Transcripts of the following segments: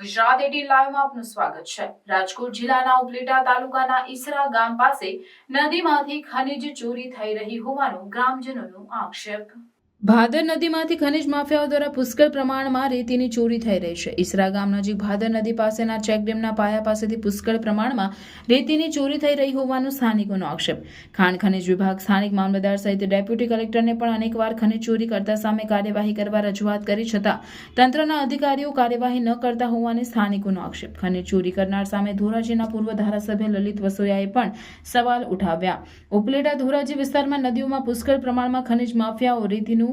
Gujarat at લાઈવમાં આપનું સ્વાગત છે. રાજકોટ જિલ્લાના ઉપલેટા તાલુકાના ઈસરા ગામ પાસે નદીમાંથી ખનીજ ચોરી થઈ રહી હોવાનો ગ્રામજનોનો આક્ષેપ. ભાદર નદીમાંથી ખનિજ માફિયાઓ દ્વારા પુષ્કળ પ્રમાણમાં રેતીની ચોરી થઈ રહી છે. ઈસરા ગામ નજીક ભાદર નદી પાસેના ચેકડેમના પાયા પાસેથી પુષ્કળ પ્રમાણમાં રેતીની ચોરી થઈ રહી હોવાનો સ્થાનિકોનો આક્ષેપ. ખાણ ખનીજ વિભાગ સ્થાનિક મામલતદાર સહિત ડેપ્યુટી કલેક્ટરને પણ અનેકવાર ખનિજ ચોરી કરતા સામે કાર્યવાહી કરવા રજૂઆત કરી છતાં તંત્રના અધિકારીઓ કાર્યવાહી ન કરતા હોવાને સ્થાનિકોનો આક્ષેપ. ખનિજ ચોરી કરનાર સામે ધોરાજીના પૂર્વ ધારાસભ્ય લલિત વસોયાએ પણ સવાલ ઉઠાવ્યા. ઉપલેટા ધોરાજી વિસ્તારમાં નદીઓમાં પુષ્કળ પ્રમાણમાં ખનીજ માફિયાઓ, રેતીનું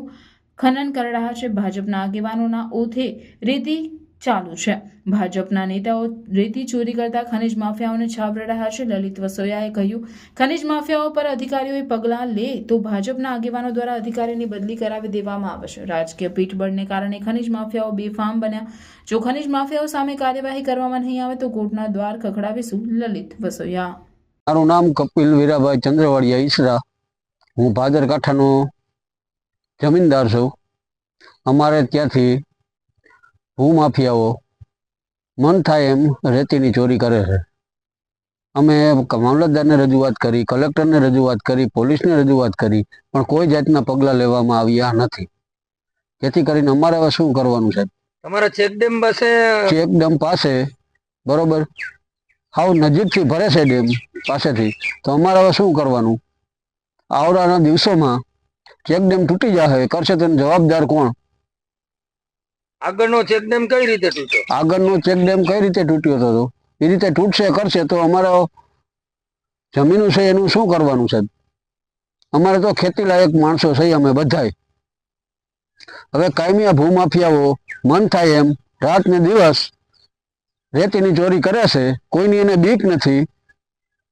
ખનન કરી રહ્યા છે. ભાજપના આગેવાનોના ઓથે રેતી ચાલુ છે. ભાજપના નેતાઓ રેતી ચોરી કરતા ખનીજ માફિયાઓને છાવરી રહ્યા છે. લલિત વસોયાએ કહ્યું, ખનિજ માફિયાઓ પર અધિકારીઓએ પગલાં લે તો ભાજપના આગેવાનો દ્વારા અધિકારીની બદલી કરાવી દેવામાં આવશે રાજકીય પીઠબળને કારણે ખનિજ માફિયાઓ બેફામ બન્યા. જો ખનીજ માફિયાઓ સામે કાર્યવાહી કરવામાં નહીં આવે તો કોર્ટના દ્વાર ખખડાવીશું લલિત વસોયા. મારું નામ કપિલ વીરાભાઈ ચંદ્રવાડિયા ઈસરા. હું ભાદર જમીનદાર છું. અમારે ત્યાંથી ભૂમાફિયાઓ મન થાય એમ રેતીની ચોરી કરે છે. અમે મામલતદારને રજૂઆત કરી કલેક્ટરને રજૂઆત કરી પોલીસને રજૂઆત કરી પણ કોઈ જાતના પગલાં લેવામાં આવ્યા નથી. જેથી કરીને અમારે હવે શું કરવાનું છે તમારા ચેકડેમ પાસે ચેક ડેમ પાસે બરોબર હાવ નજીકથી ભરે છે ડેમ પાસેથી. તો અમારે હવે શું કરવાનું? આવડાના દિવસોમાં ચેક ડેમ તૂટી જશે કરશે તેનો જવાબદાર કોણ? આગળનો ચેકડેમ કઈ રીતે તૂટ્યો? આગળનો ચેકડેમ કઈ રીતે તૂટ્યો હતો એ રીતે તૂટશે કરશે તો અમારે જમીન છે એનું શું કરવાનું છે અમારે તો ખેતી લાયક માણસો છે અમે બધાય. હવે કાયમી ભૂમાફિયાઓ મન થાય એમ રાત ને દિવસ રેતીની ચોરી કરે છે કોઈની એને બીક નથી.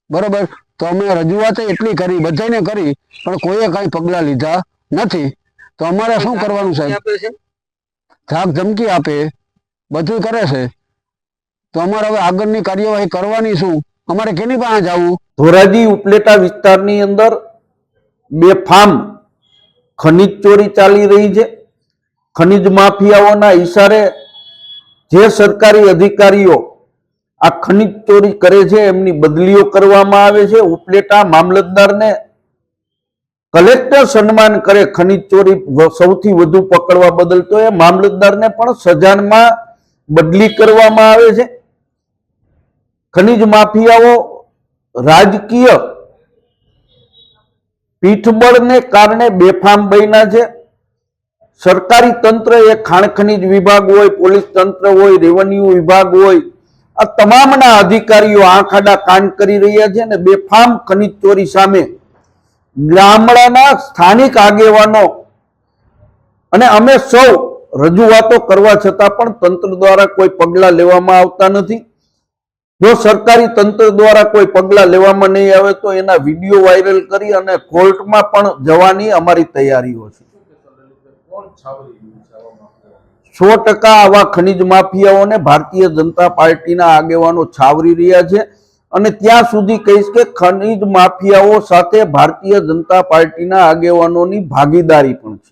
બરોબર? તો અમે રજૂઆત એટલી કરી બધાને કરી પણ કોઈએ કાંઈ પગલાં લીધા નથી. તો અમારે શું કરવાનું સાહેબ? આપે છે? ધાક ધમકી આપે બધું કરે છે. તો અમારે હવે આગળની કાર્યવાહી કરવાની શું? અમારે કેની પાસે જવું? ધોરાજી ઉપલેટા વિસ્તારની અંદર બે ફાર્મ ખનીજ ચોરી ચાલી રહી છે. ખનીજ માફિયાઓના ઈશારે જે સરકારી અધિકારીઓ આ ખનીજ ચોરી કરે છે, એમની બદલીઓ કરવામાં આવે છે. ઉપલેટા મામલતદારને કલેક્ટર સન્માન કરે ખનીજ ચોરી સૌથી વધુ પકડવા બદલ, તો એ મામલતદારને પણ સજાનમાં બદલી કરવામાં આવે છે. ખનીજ માફિયાઓ રાજકીય પીઠબળને કારણે બેફામ બન્યા છે. સરકારી તંત્ર એ ખાણ ખનીજ વિભાગ હોય, પોલીસ તંત્ર હોય, રેવન્યુ વિભાગ હોય આ તમામના અધિકારીઓ આંખ આડા કાન કરી રહ્યા છે અને બેફામ ખનીજ ચોરી સામે ગામડાના સ્થાનિક આગેવાનો અને અમે સૌ રજૂઆતો કરવા છતાં પણ તંત્ર દ્વારા કોઈ પગલાં લેવામાં આવતા નથી. જો સરકારી તંત્ર દ્વારા કોઈ પગલાં લેવામાં નહીં આવે તો એના વીડિયો વાયરલ કરી અને કોર્ટમાં પણ જવાની અમારી તૈયારીઓ છે. સો ટકા આવા ખનીજ માફિયાઓને ભારતીય જનતા પાર્ટીના આગેવાનો છાવરી રહ્યા છે અને ત્યાં સુધી કહીશ કે ખનીજ માફિયાઓ સાથે ભારતીય જનતા પાર્ટીના આગેવાનોની ભાગીદારી પણ છે.